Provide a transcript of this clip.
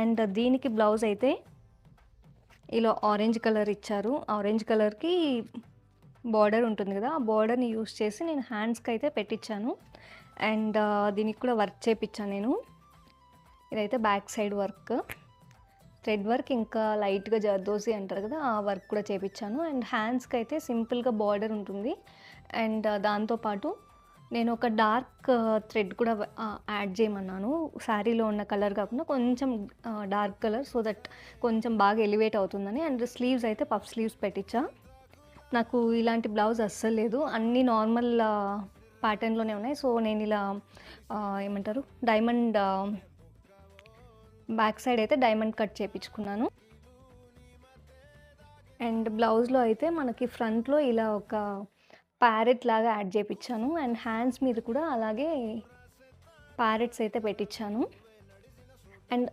And దీనికి blouse అయితే ఇలా ఆరెంజ్ కలర్ ఇచ్చారు. ఆరెంజ్ కలర్కి బార్డర్ ఉంటుంది కదా ఆ బార్డర్ని యూస్ చేసి నేను హ్యాండ్స్కి అయితే పెట్టించాను అండ్ దీనికి కూడా వర్క్ చేపించాను నేను. ఇదైతే back side work. Thread work ఇంకా లైట్గా జర్దోసి అంటారు కదా ఆ వర్క్ కూడా చేపించాను అండ్ హ్యాండ్స్కి అయితే సింపుల్గా బార్డర్ ఉంటుంది. అండ్ దాంతోపాటు నేను ఒక డార్క్ థ్రెడ్ కూడా యాడ్ చేయమన్నాను. శారీలో ఉన్న కలర్ కాకుండా కొంచెం డార్క్ కలర్ సో దట్ కొంచెం బాగా ఎలివేట్ అవుతుందని. అండ్ స్లీవ్స్ అయితే పఫ్ స్లీవ్స్ పెట్టించా నాకు ఇలాంటి బ్లౌజ్ అస్సలు లేదు. అన్నీ నార్మల్ ప్యాటర్న్లోనే ఉన్నాయి. సో నేను ఇలా ఏమంటారు? డైమండ్ బ్యాక్ సైడ్ అయితే డైమండ్ కట్ చేయించుకున్నాను అండ్ బ్లౌజ్లో అయితే మనకి ఫ్రంట్లో ఇలా ఒక ప్యారెట్ లాగా యాడ్ చేయించాను అండ్ హ్యాండ్స్ మీద కూడా అలాగే ప్యారెట్స్ అయితే పెట్టించాను అండ్